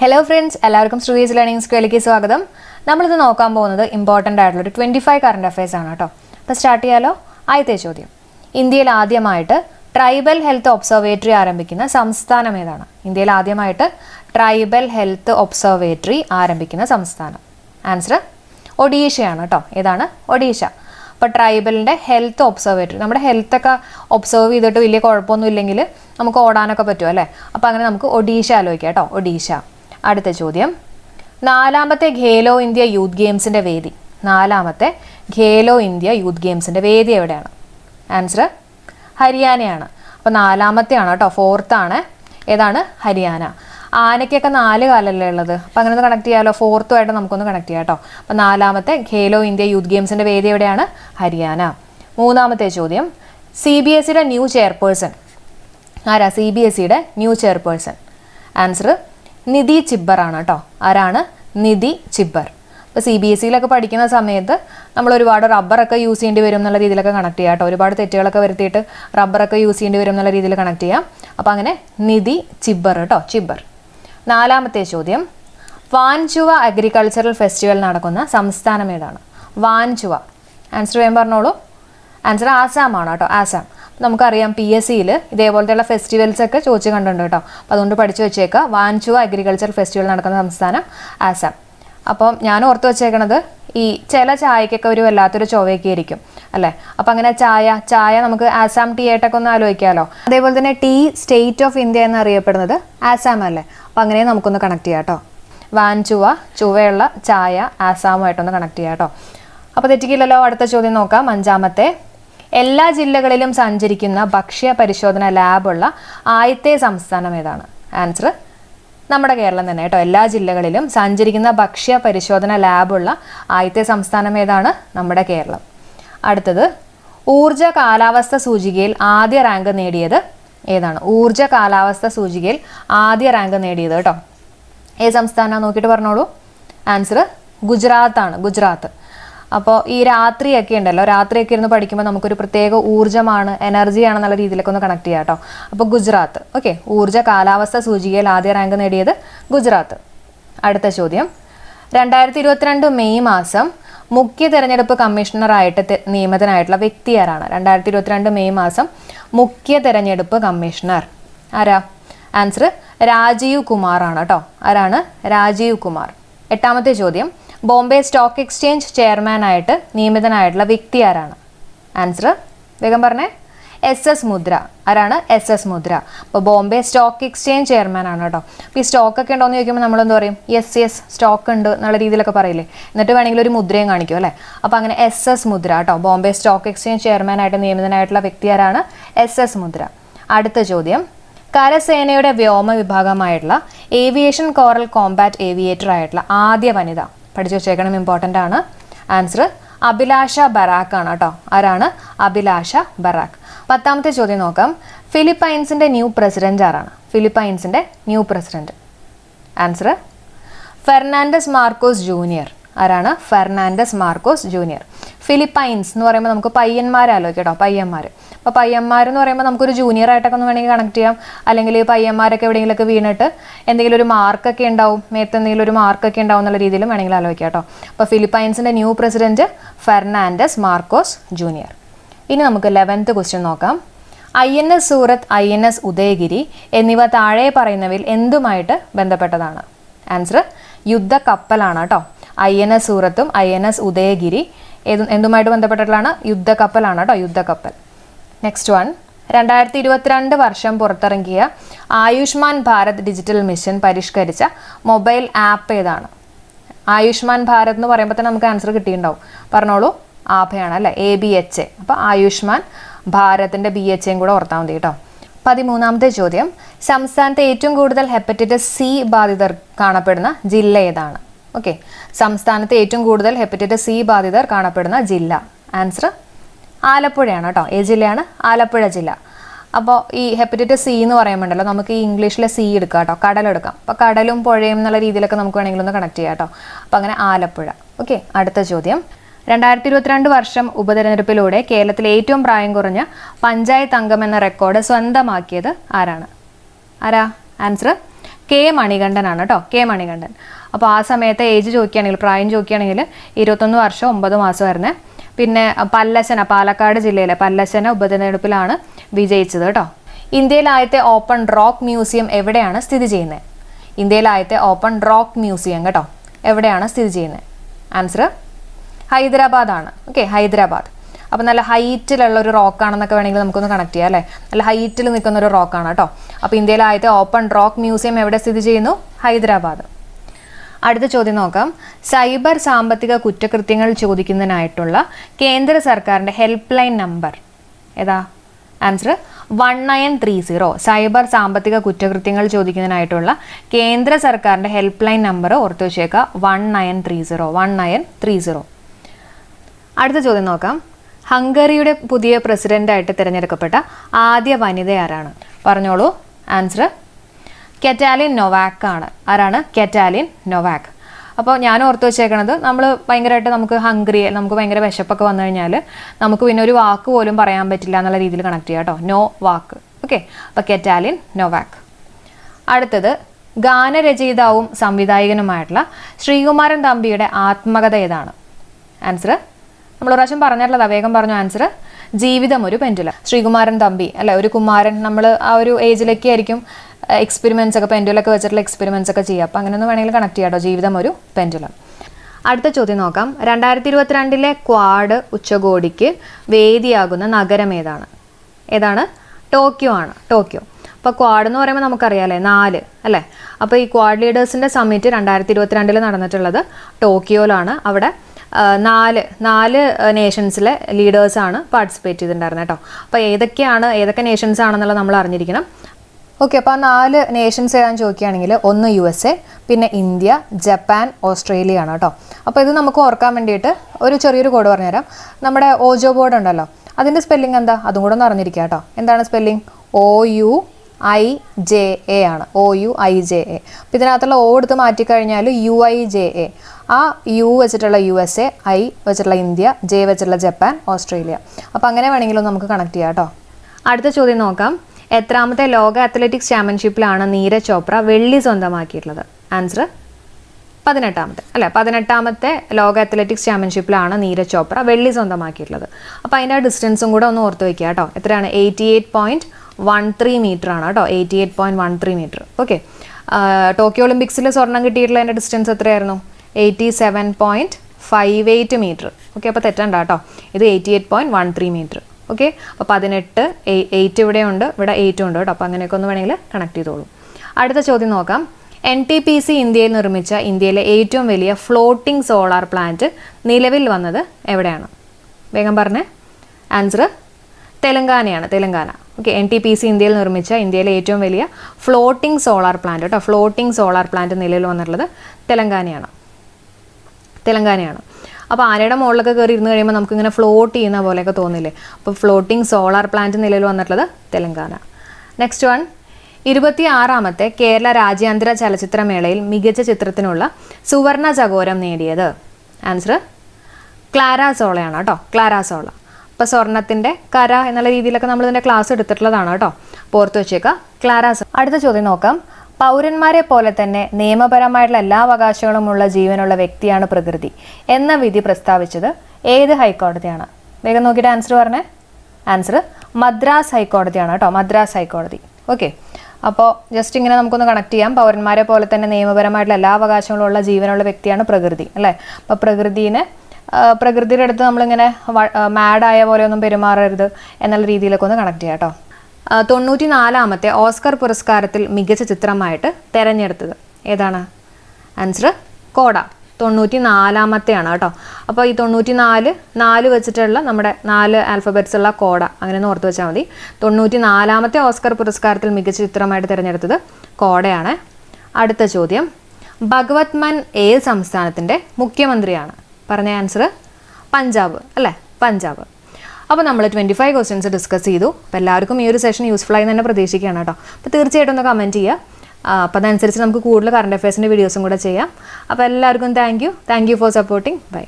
Hello friends എല്ലാവർക്കും Shruthi's learning സ്കൂളിലേക്ക് സ്വാഗതം. നമ്മളിത് നോക്കാൻ പോകുന്നത് ഇമ്പോർട്ടന്റ് ആയിട്ടുള്ള ഒരു ട്വന്റി ഫൈവ് കറണ്ട് അഫയേഴ്സ് ആണ് കേട്ടോ അപ്പോൾ സ്റ്റാർട്ട് ചെയ്യാലോ? ആദ്യത്തെ ചോദ്യം. ഇന്ത്യയിൽ ആദ്യമായിട്ട് ട്രൈബൽ ഹെൽത്ത് ഒബ്സർവേറ്ററി ആരംഭിക്കുന്ന സംസ്ഥാനം ഏതാണ്? ഇന്ത്യയിൽ ആദ്യമായിട്ട് ട്രൈബൽ ഹെൽത്ത് ഒബ്സർവേറ്ററി ആരംഭിക്കുന്ന സംസ്ഥാനം. ആൻസർ ഒഡീഷയാണ് കേട്ടോ ഏതാണ്? ഒഡീഷ. അപ്പോൾ ട്രൈബലിന്റെ ഹെൽത്ത് ഒബ്സർവേറ്ററി നമ്മുടെ ഹെൽത്തൊക്കെ ഒബ്സർവ് ചെയ്തിട്ട് വലിയ കുഴപ്പമൊന്നും ഇല്ലെങ്കിൽ നമുക്ക് ഓടാനൊക്കെ പറ്റുമോ അല്ലേ? അപ്പോൾ അങ്ങനെ നമുക്ക് ഒഡീഷ ആലോചിക്കാം കേട്ടോ ഒഡീഷ. അടുത്ത ചോദ്യം. നാലാമത്തെ ഖേലോ ഇന്ത്യ യൂത്ത് ഗെയിംസിന്റെ വേദി. നാലാമത്തെ ഖേലോ ഇന്ത്യ യൂത്ത് ഗെയിംസിന്റെ വേദി എവിടെയാണ്? ആൻസർ ഹരിയാനയാണ്. അപ്പോൾ നാലാമത്തെയാണ് കേട്ടോ ആണ് ഏതാണ്? ഹരിയാന. ആനയ്ക്കൊക്കെ നാല് കാലല്ലേ ഉള്ളത്? അപ്പോൾ അങ്ങനെ ഒന്ന് കണക്ട് ചെയ്യാമല്ലോ ഫോർത്തുമായിട്ട് നമുക്കൊന്ന് കണക്ട് ചെയ്യാം കേട്ടോ. അപ്പോൾ നാലാമത്തെ ഖേലോ ഇന്ത്യ യൂത്ത് ഗെയിംസിന്റെ വേദി എവിടെയാണ്? ഹരിയാന. മൂന്നാമത്തെ ചോദ്യം. സി ബി എസ് സിയുടെ ന്യൂ ചെയർപേഴ്സൺ. ആരാ? സി ബി എസ് സിയുടെ ന്യൂ ചെയർപേഴ്സൺ. ആൻസർ നിധി ചിബ്ബറാണ് കേട്ടോ. ആരാണ്? നിധി ചിബ്ബർ. ഇപ്പോൾ സി ബി എസ് സിയിലൊക്കെ പഠിക്കുന്ന സമയത്ത് നമ്മൾ ഒരുപാട് റബ്ബറൊക്കെ യൂസ് ചെയ്യേണ്ടി വരും എന്നുള്ള രീതിയിലൊക്കെ കണക്ട് ചെയ്യാം കേട്ടോ. ഒരുപാട് തെറ്റുകളൊക്കെ വരുത്തിയിട്ട് റബ്ബറൊക്കെ യൂസ് ചെയ്യേണ്ടി വരും എന്നുള്ള രീതിയിൽ കണക്ട് ചെയ്യാം. അപ്പോൾ അങ്ങനെ നിധി ചിബ്ബർ കേട്ടോ. ചിബ്ബർ. നാലാമത്തെ ചോദ്യം. വാൻചുവ അഗ്രികൾച്ചറൽ ഫെസ്റ്റിവൽ നടക്കുന്ന സംസ്ഥാനം ഏതാണ്? വാൻചുവ. ആൻസർ വേഗം പറഞ്ഞോളൂ. ആൻസർ ആസാമാണ് കേട്ടോ. ആസാം. നമുക്കറിയാം പി എസ് സിയിൽ ഇതേപോലത്തെയുള്ള ഫെസ്റ്റിവൽസ് ഒക്കെ ചോദിച്ചു കണ്ടിട്ടുണ്ട് കേട്ടോ. അപ്പോൾ അതുകൊണ്ട് പഠിച്ചു വെച്ചേക്കുക വാൻചുവ അഗ്രികൾച്ചർ ഫെസ്റ്റിവൽ നടക്കുന്ന സംസ്ഥാനം ആസാം. അപ്പം ഞാൻ ഓർത്ത് വെച്ചേക്കണത് ഈ ചില ചായക്കൊക്കെ ഒരു വല്ലാത്തൊരു ചൊവയൊക്കെ ആയിരിക്കും അല്ലേ? അപ്പം അങ്ങനെ ചായ ചായ നമുക്ക് ആസാം ടീ ആയിട്ടൊക്കെ ഒന്ന് ആലോചിക്കാമല്ലോ അതേപോലെ തന്നെ ടീ സ്റ്റേറ്റ് ഓഫ് ഇന്ത്യ എന്നറിയപ്പെടുന്നത് ആസാം അല്ലേ? അപ്പം അങ്ങനെ നമുക്കൊന്ന് കണക്ട് ചെയ്യാം കേട്ടോ. വാൻചുവ ചുവയുള്ള ചായ ആസാമുമായിട്ടൊന്ന് കണക്ട് ചെയ്യാം കേട്ടോ. അപ്പോൾ തെറ്റിക്കില്ലല്ലോ? അടുത്ത ചോദ്യം നോക്കാം. അഞ്ചാമത്തെ എല്ലാ ജില്ലകളിലും സഞ്ചരിക്കുന്ന ഭക്ഷ്യ പരിശോധന ലാബുള്ള ആദ്യത്തെ സംസ്ഥാനം ഏതാണ്? ആൻസർ നമ്മുടെ കേരളം തന്നെ കേട്ടോ. എല്ലാ ജില്ലകളിലും സഞ്ചരിക്കുന്ന ഭക്ഷ്യ പരിശോധന ലാബുള്ള ആദ്യത്തെ സംസ്ഥാനം ഏതാണ്? നമ്മുടെ കേരളം. അടുത്തത് ഊർജ കാലാവസ്ഥ സൂചികയിൽ ആദ്യ റാങ്ക് നേടിയത് ഏതാണ്? ഊർജ കാലാവസ്ഥ സൂചികയിൽ ആദ്യ റാങ്ക് നേടിയത് കേട്ടോ. ഏത് സംസ്ഥാനമാണ് നോക്കിയിട്ട് പറഞ്ഞോളൂ. ആൻസർ ഗുജറാത്താണ്. ഗുജറാത്ത്. അപ്പോൾ ഈ രാത്രിയൊക്കെ ഉണ്ടല്ലോ രാത്രിയൊക്കെ ഇരുന്ന് പഠിക്കുമ്പോൾ നമുക്കൊരു പ്രത്യേക ഊർജമാണ് എനർജിയാണെന്നുള്ള രീതിയിലൊക്കെ ഒന്ന് കണക്ട് ചെയ്യാം കേട്ടോ. അപ്പോൾ ഗുജറാത്ത് ഓക്കെ ഊർജ കാലാവസ്ഥ സൂചികയിൽ ആദ്യ റാങ്ക് നേടിയത് ഗുജറാത്ത്. അടുത്ത ചോദ്യം. രണ്ടായിരത്തി ഇരുപത്തിരണ്ട് മെയ് മാസം മുഖ്യ തെരഞ്ഞെടുപ്പ് കമ്മീഷണറായിട്ട് നിയമിതനായിട്ടുള്ള വ്യക്തി ആരാണ്? രണ്ടായിരത്തി ഇരുപത്തിരണ്ട് മെയ് മാസം മുഖ്യ തെരഞ്ഞെടുപ്പ് കമ്മീഷണർ ആരാ? ആൻസർ രാജീവ് കുമാറാണ് കേട്ടോ. ആരാണ്? രാജീവ് കുമാർ. എട്ടാമത്തെ ചോദ്യം. ബോംബെ സ്റ്റോക്ക് എക്സ്ചേഞ്ച് ചെയർമാനായിട്ട് നിയമിതനായിട്ടുള്ള വ്യക്തി ആരാണ്? ആൻസർ വേഗം പറഞ്ഞേ. എസ് എസ് മുദ്ര. ആരാണ്? എസ് എസ് മുദ്ര. അപ്പോൾ ബോംബെ സ്റ്റോക്ക് എക്സ്ചേഞ്ച് ചെയർമാൻ ആണ് കേട്ടോ. അപ്പോൾ ഈ സ്റ്റോക്ക് ഒക്കെ ഉണ്ടോ എന്ന് ചോദിക്കുമ്പോൾ നമ്മൾ എന്താ പറയും? എസ് എസ് സ്റ്റോക്ക് ഉണ്ട് എന്നുള്ള രീതിയിലൊക്കെ പറയില്ലേ? എന്നിട്ട് വേണമെങ്കിൽ ഒരു മുദ്രയും കാണിക്കും അല്ലേ? അപ്പോൾ അങ്ങനെ എസ് എസ് മുദ്ര കേട്ടോ. ബോംബെ സ്റ്റോക്ക് എക്സ്ചേഞ്ച് ചെയർമാനായിട്ട് നിയമിതനായിട്ടുള്ള വ്യക്തി ആരാണ്? S S Mudra. അടുത്ത ചോദ്യം. കരസേനയുടെ വ്യോമ വിഭാഗമായിട്ടുള്ള ഏവിയേഷൻ കോറൽ കോമ്പാറ്റ് ഏവിയേറ്റർ ആയിട്ടുള്ള ആദ്യ വനിത പഠിച്ചു വെച്ചേക്കണം ഇമ്പോർട്ടന്റ് ആണ്. ആൻസർ അഭിലാഷ ബറാക്ക് ആണ് കേട്ടോ. ആരാണ്? അഭിലാഷ ബറാക്ക് പത്താമത്തെ ചോദ്യം നോക്കാം. ഫിലിപ്പൈൻസിന്റെ ന്യൂ പ്രസിഡന്റ് ആരാണ്? ഫിലിപ്പൈൻസിന്റെ new president. Answer Fernandez Marcos junior. ആരാണ്? Fernandez Marcos junior. ഫിലിപ്പൈൻസ് എന്ന് പറയുമ്പോൾ നമുക്ക് പയ്യന്മാരാലോചിക്കാം കേട്ടോ. പയ്യന്മാർ അപ്പോൾ പയ്യന്മാർ എന്ന് പറയുമ്പോൾ നമുക്കൊരു ജൂനിയർ ആയിട്ടൊക്കെ ഒന്ന് വേണമെങ്കിൽ കണക്ട് ചെയ്യാം. അല്ലെങ്കിൽ പയ്യന്മാരൊക്കെ എവിടെയെങ്കിലൊക്കെ വീണിട്ട് എന്തെങ്കിലും ഒരു മാർക്കൊക്കെ ഉണ്ടാവും. മേത്ത് എന്തെങ്കിലും ഒരു മാർക്കൊക്കെ ഉണ്ടാവും എന്നുള്ള രീതിയിലും വേണമെങ്കിൽ ആലോചിക്കാം കേട്ടോ. അപ്പോൾ ഫിലിപ്പൈൻസിന്റെ new president Fernandez Marcos junior. ഇനി നമുക്ക് ലെവൻത്ത് ക്വസ്റ്റ്യൻ നോക്കാം. I N S Surat I N S Udayagiri എന്നിവ താഴെ പറയുന്നവയിൽ എന്തുമായിട്ട് ബന്ധപ്പെട്ടതാണ്? ആൻസർ യുദ്ധ കപ്പലാണ് കേട്ടോ. ഐ എൻ എസ് സൂറത്തും ഐ എൻ എസ് ഉദയഗിരി എന്തുമായിട്ട് ബന്ധപ്പെട്ടിട്ടുള്ളതാണ്? യുദ്ധ കപ്പലാണ് കേട്ടോ യുദ്ധ കപ്പൽ. നെക്സ്റ്റ് വൺ രണ്ടായിരത്തി ഇരുപത്തിരണ്ട് വർഷം പുറത്തിറങ്ങിയ ആയുഷ്മാൻ ഭാരത് ഡിജിറ്റൽ മിഷൻ പരിഷ്കരിച്ച മൊബൈൽ ആപ്പ് ഏതാണ്? ആയുഷ്മാൻ ഭാരത് എന്ന് പറയുമ്പോൾ തന്നെ നമുക്ക് ആൻസർ കിട്ടിയിട്ടുണ്ടാവും. പറഞ്ഞോളൂ. ആഭയാണ് അല്ലേ? എ ബി എച്ച് എ അപ്പോൾ ആയുഷ്മാൻ ഭാരതിന്റെ ബി എച്ച് എയും കൂടെ ഓർത്താൽ മതി കേട്ടോ. പതിമൂന്നാമത്തെ ചോദ്യം. സംസ്ഥാനത്തെ ഏറ്റവും കൂടുതൽ ഹെപ്പറ്റൈറ്റിസ് സി ബാധിതർ കാണപ്പെടുന്ന ജില്ല ഏതാണ്? ഓക്കെ സംസ്ഥാനത്തെ ഏറ്റവും കൂടുതൽ ഹെപ്പറ്റൈറ്റിസ് സി ബാധിതർ കാണപ്പെടുന്ന ജില്ല. ആൻസർ ആലപ്പുഴയാണ് കേട്ടോ. ഏ ജില്ലയാണ് ആലപ്പുഴ ജില്ല. അപ്പോൾ ഈ ഹെപ്പറ്റൈറ്റിസ് സി എന്ന് പറയുമ്പോണ്ടല്ലോ നമുക്ക് ഈ ഇംഗ്ലീഷിലെ സി എടുക്കാം കേട്ടോ. കടലെടുക്കാം അപ്പോൾ കടലും പുഴയും എന്നുള്ള രീതിയിലൊക്കെ നമുക്ക് വേണമെങ്കിൽ ഒന്ന് കണക്ട് ചെയ്യാം കേട്ടോ. അപ്പോൾ അങ്ങനെ ആലപ്പുഴ. ഓക്കെ അടുത്ത ചോദ്യം. രണ്ടായിരത്തി ഇരുപത്തിരണ്ട് വർഷം ഉപതെരഞ്ഞെടുപ്പിലൂടെ കേരളത്തിലെ ഏറ്റവും പ്രായം കുറഞ്ഞ പഞ്ചായത്ത് അംഗം എന്ന റെക്കോർഡ് സ്വന്തമാക്കിയത് ആരാണ്? ആരാ? ആൻസർ കെ മണികണ്ഠനാണ് കേട്ടോ. കെ മണികണ്ഠൻ. അപ്പോൾ ആ സമയത്തെ ഏജ് ചോദിക്കുകയാണെങ്കിൽ പ്രായം ചോദിക്കുകയാണെങ്കിൽ ഇരുപത്തൊന്ന് വർഷം ഒമ്പത് മാസമായിരുന്നേ. പിന്നെ പല്ലശന പാലക്കാട് ജില്ലയിലെ പല്ലശന ഉപതെരഞ്ഞെടുപ്പിലാണ് വിജയിച്ചത് കേട്ടോ. ഇന്ത്യയിലെ ആദ്യത്തെ ഓപ്പൺ റോക്ക് മ്യൂസിയം എവിടെയാണ് സ്ഥിതി ചെയ്യുന്നത്? ഇന്ത്യയിലെ ആദ്യത്തെ ഓപ്പൺ റോക്ക് മ്യൂസിയം കേട്ടോ എവിടെയാണ് സ്ഥിതി ചെയ്യുന്നത്? ആൻസർ ഹൈദരാബാദാണ്. ഓക്കെ ഹൈദരാബാദ്. അപ്പോൾ നല്ല ഹൈറ്റിലുള്ള ഒരു റോക്കാണെന്നൊക്കെ വേണമെങ്കിൽ നമുക്കൊന്ന് കണക്ട് ചെയ്യാം അല്ലേ? നല്ല ഹൈറ്റിൽ നിൽക്കുന്ന ഒരു റോക്കാണ് കേട്ടോ. അപ്പോൾ ഇന്ത്യയിലെ ആദ്യത്തെ ഓപ്പൺ റോക്ക് മ്യൂസിയം എവിടെ സ്ഥിതി ചെയ്യുന്നു? ഹൈദരാബാദ്. അടുത്ത ചോദ്യം നോക്കാം. സൈബർ സാമ്പത്തിക കുറ്റകൃത്യങ്ങൾ ചോദിക്കുന്നതിനായിട്ടുള്ള കേന്ദ്ര സർക്കാരിന്റെ ഹെൽപ്പ് ലൈൻ നമ്പർ. ഏതാ? Answer one nine three zero. Cyber സാമ്പത്തിക കുറ്റകൃത്യങ്ങൾ ചോദിക്കുന്നതിനായിട്ടുള്ള കേന്ദ്ര സർക്കാരിന്റെ ഹെൽപ്പ് ലൈൻ നമ്പർ ഓർത്തു വെച്ചേക്കുക. One nine three zero. One nine three zero. അടുത്ത ചോദ്യം നോക്കാം. ഹംഗറിയുടെ പുതിയ പ്രസിഡന്റായിട്ട് തിരഞ്ഞെടുക്കപ്പെട്ട ആദ്യ വനിത ആരാണ് പറഞ്ഞോളൂ. ആൻസർ കെറ്റാലിൻ നൊവാക്ക് ആണ്. ആരാണ്? കെറ്റാലിൻ നൊവാക്ക് അപ്പോൾ ഞാൻ ഓർത്ത് വെച്ചേക്കണത് നമ്മൾ ഭയങ്കരമായിട്ട് നമുക്ക് ഹംഗ്രി നമുക്ക് ഭയങ്കര വിശപ്പൊക്കെ വന്നു കഴിഞ്ഞാൽ നമുക്ക് പിന്നെ ഒരു വാക്ക് പോലും പറയാൻ പറ്റില്ല എന്നുള്ള രീതിയിൽ കണക്ട് ചെയ്യാം കേട്ടോ. നോ വാക്ക്. ഓക്കെ അപ്പോൾ കെറ്റാലിൻ നൊവാക്ക് അടുത്തത് ഗാനരചയിതാവും സംവിധായകനുമായിട്ടുള്ള ശ്രീകുമാരൻ തമ്പിയുടെ ആത്മകഥ ഏതാണ്? ആൻസർ നമ്മൾ പ്രാവശ്യം പറഞ്ഞിട്ടുള്ളതാ. വേഗം പറഞ്ഞു ആൻസർ ജീവിതം ഒരു പെൻഡുല ശ്രീകുമാരൻ തമ്പി അല്ലെ? ഒരു കുമാരൻ. നമ്മൾ ആ ഒരു ഏജിലേക്ക് ആയിരിക്കും എക്സ്പെരിമെൻസ് ഒക്കെ പെൻഡുലൊക്കെ വെച്ചിട്ടുള്ള എക്സ്പെരിമെൻസ് ഒക്കെ ചെയ്യുക അപ്പോൾ അങ്ങനെയൊന്നും വേണമെങ്കിൽ കണക്ട് ചെയ്യാട്ടോ ജീവിതം ഒരു പെൻഡുലം അടുത്ത ചോദ്യം നോക്കാം. രണ്ടായിരത്തി ഇരുപത്തിരണ്ടിലെ ക്വാഡ് ഉച്ചകോടിക്ക് വേദിയാകുന്ന നഗരം ഏതാണ്? ഏതാണ്? ടോക്കിയോ ആണ്. ടോക്കിയോ. അപ്പോൾ ക്വാഡ് എന്ന് പറയുമ്പോൾ നമുക്കറിയാമല്ലേ നാല് അല്ലേ? അപ്പോൾ ഈ ക്വാഡ് ലീഡേഴ്സിന്റെ സമ്മിറ്റ് രണ്ടായിരത്തി ഇരുപത്തിരണ്ടിൽ നടന്നിട്ടുള്ളത് ടോക്കിയോയിലാണ്. അവിടെ നാല് നാല് നേഷൻസിലെ ലീഡേഴ്സാണ് പാർട്ടിസിപ്പേറ്റ് ചെയ്തിട്ടുണ്ടായിരുന്നത് കേട്ടോ അപ്പോൾ ഏതൊക്കെയാണ് ഏതൊക്കെ നേഷൻസ് ആണെന്നുള്ളത് നമ്മൾ അറിഞ്ഞിരിക്കണം. ഓക്കെ അപ്പോൾ ആ നാല് നേഷൻസ് ഏതാണെന്ന് ചോദിക്കുകയാണെങ്കിൽ ഒന്ന് യു എസ് എ പിന്നെ ഇന്ത്യ ജപ്പാൻ ഓസ്ട്രേലിയ ആണ് കേട്ടോ. അപ്പോൾ ഇത് നമുക്ക് ഓർക്കാൻ വേണ്ടിയിട്ട് ഒരു ചെറിയൊരു കോഡ് പറഞ്ഞുതരാം. നമ്മുടെ ഓജോ ബോർഡ് ഉണ്ടല്ലോ. അതിന്റെ സ്പെല്ലിംഗ് എന്താ? അതും കൂടെ ഒന്ന് അറിഞ്ഞിരിക്കുക കേട്ടോ. എന്താണ് spelling O U I J A ആണ്. O U I J A അപ്പോൾ ഇതിനകത്തുള്ള ഓ എടുത്ത് മാറ്റിക്കഴിഞ്ഞാൽ യു ഐ ജെ എ ആ യു വെച്ചിട്ടുള്ള യു എസ് എ ഐ വെച്ചിട്ടുള്ള ഇന്ത്യ ജെ വെച്ചിട്ടുള്ള ജപ്പാൻ ഓസ്ട്രേലിയ. അപ്പോൾ അങ്ങനെ വേണമെങ്കിലും നമുക്ക് കണക്ട് ചെയ്യാം കേട്ടോ. അടുത്ത ചോദ്യം നോക്കാം. എത്രാമത്തെ ലോക അത്ലറ്റിക്സ് ചാമ്പ്യൻഷിപ്പിലാണ് നീരജ് ചോപ്ര വെള്ളി സ്വന്തമാക്കിയിട്ടുള്ളത്? ആൻസർ പതിനെട്ടാമത്തെ. അല്ലെ പതിനെട്ടാമത്തെ ലോക അത്ലറ്റിക്സ് ചാമ്പ്യൻഷിപ്പിലാണ് നീരജ് ചോപ്ര വെള്ളി സ്വന്തമാക്കിയിട്ടുള്ളത്. അപ്പോൾ അതിന്റെ ഡിസ്റ്റൻസും കൂടെ ഒന്ന് ഓർത്ത് വെക്കുക കേട്ടോ. എത്രയാണ്? Eighty eight point one three metre ആണ് കേട്ടോ. Eighty eight point one three metre okay Tokyo ഒളിമ്പിക്സിൽ സ്വർണം കിട്ടിയിട്ടുള്ള അതിന്റെ ഡിസ്റ്റൻസ് എത്രയായിരുന്നു? Eighty seven point five eight metre okay അപ്പോൾ തെറ്റണ്ട കേട്ടോ. ഇത് eighty eight point one three metre okay? അപ്പോൾ പതിനെട്ട് എയ്റ്റ് ഇവിടെ ഉണ്ട് ഇവിടെ എയ്റ്റും ഉണ്ട് കേട്ടോ. അപ്പോൾ അങ്ങനെയൊക്കെ ഒന്ന് വേണമെങ്കിൽ കണക്ട് ചെയ്തോളൂ. അടുത്ത ചോദ്യം നോക്കാം. എൻ ടി പി സി ഇന്ത്യയിൽ നിർമ്മിച്ച ഇന്ത്യയിലെ ഏറ്റവും വലിയ ഫ്ലോട്ടിംഗ് സോളാർ പ്ലാന്റ് നിലവിൽ വന്നത് എവിടെയാണ്? വേഗം പറഞ്ഞേ. Answer തെലങ്കാനയാണ് Telangana. Okay N T P C ഇന്ത്യയിൽ നിർമ്മിച്ച ഇന്ത്യയിലെ ഏറ്റവും വലിയ ഫ്ലോട്ടിംഗ് സോളാർ പ്ലാന്റ് കേട്ടോ. ഫ്ലോട്ടിംഗ് സോളാർ പ്ലാന്റ് നിലവിൽ വന്നിട്ടുള്ളത് തെലങ്കാനയാണ്. തെലങ്കാനയാണ്. അപ്പോൾ ആനയുടെ മുകളിലൊക്കെ കയറി ഇരുന്ന് കഴിയുമ്പോൾ നമുക്കിങ്ങനെ ഫ്ലോട്ട് ചെയ്യുന്ന പോലെയൊക്കെ തോന്നില്ലേ? അപ്പോൾ ഫ്ലോട്ടിംഗ് സോളാർ പ്ലാന്റ് നിലയിൽ വന്നിട്ടുള്ളത് തെലങ്കാന. നെക്സ്റ്റ് വൺ ഇരുപത്തി ആറാമത്തെ കേരള രാജ്യാന്തര ചലച്ചിത്രമേളയിൽ മികച്ച ചിത്രത്തിനുള്ള സുവർണ ചകോരം നേടിയത്. ആൻസർ ക്ലാര സോളയാണ് കേട്ടോ. Clara Sola. അപ്പോൾ സ്വർണത്തിന്റെ കര എന്നുള്ള രീതിയിലൊക്കെ നമ്മൾ ഇതിന്റെ ക്ലാസ് എടുത്തിട്ടുള്ളതാണ് കേട്ടോ. അപ്പോൾ വെച്ചേക്കാം. വെച്ചേക്കുക ക്ലാര സോ അടുത്ത ചോദ്യം നോക്കാം. പൗരന്മാരെ പോലെ തന്നെ നിയമപരമായിട്ടുള്ള എല്ലാ അവകാശങ്ങളുമുള്ള ജീവനുള്ള വ്യക്തിയാണ് പ്രകൃതി എന്ന വിധി പ്രസ്താവിച്ചത് ഏത് ഹൈക്കോടതിയാണ്? വേഗം നോക്കിയിട്ട് ആൻസർ പറഞ്ഞേ. ആൻസർ മദ്രാസ് ഹൈക്കോടതിയാണ് കേട്ടോ മദ്രാസ് ഹൈക്കോടതി. ഓക്കെ അപ്പോൾ ജസ്റ്റ് ഇങ്ങനെ നമുക്കൊന്ന് കണക്ട് ചെയ്യാം. പൗരന്മാരെ പോലെ തന്നെ നിയമപരമായിട്ടുള്ള എല്ലാ അവകാശങ്ങളും ഉള്ള ജീവനുള്ള വ്യക്തിയാണ് പ്രകൃതി അല്ലേ? അപ്പോൾ പ്രകൃതിനെ പ്രകൃതിയുടെ അടുത്ത് നമ്മളിങ്ങനെ മാഡായ പോലെ ഒന്നും പെരുമാറരുത് എന്നുള്ള രീതിയിലൊക്കെ ഒന്ന് കണക്ട് ചെയ്യാം കേട്ടോ. തൊണ്ണൂറ്റി നാലാമത്തെ ഓസ്കർ പുരസ്കാരത്തിൽ മികച്ച ചിത്രമായിട്ട് തിരഞ്ഞെടുത്തത്. ഏതാണ്? ആൻസർ കോട. തൊണ്ണൂറ്റി നാലാമത്തെയാണ് കേട്ടോ. അപ്പോൾ ഈ തൊണ്ണൂറ്റി നാല് നാല് വെച്ചിട്ടുള്ള നമ്മുടെ നാല് ആൽഫബറ്റ്സ് ഉള്ള കോട. അങ്ങനെ ഓർത്ത് വെച്ചാൽ മതി. തൊണ്ണൂറ്റി നാലാമത്തെ ഓസ്കർ പുരസ്കാരത്തിൽ മികച്ച ചിത്രമായിട്ട് തിരഞ്ഞെടുത്തത് കോടയാണ്. അടുത്ത ചോദ്യം. ഭഗവത് മൻ ഏത് സംസ്ഥാനത്തിന്റെ മുഖ്യമന്ത്രിയാണ്? പറഞ്ഞ ആൻസർ പഞ്ചാബ്. അല്ലേ? പഞ്ചാബ്. അപ്പോൾ നമ്മൾ ട്വന്റി ഫൈവ് ക്വസ്റ്റ്യൻസ് ഡിസ്കസ് ചെയ്തു. അപ്പോൾ എല്ലാവർക്കും ഈ ഒരു സെഷൻ യൂസ്ഫുൾ ആയി തന്നെ പ്രതീക്ഷിക്കുകയാണ് കേട്ടോ. അപ്പോൾ തീർച്ചയായിട്ടും ഒന്ന് കമന്റ് ചെയ്യുക. അപ്പോൾ അതനുസരിച്ച് നമുക്ക് കൂടുതൽ കറണ്ട് അഫയേഴ്സിന്റെ വീഡിയോസും കൂടെ ചെയ്യാം. അപ്പോൾ എല്ലാവർക്കും thank you thank you for supporting bye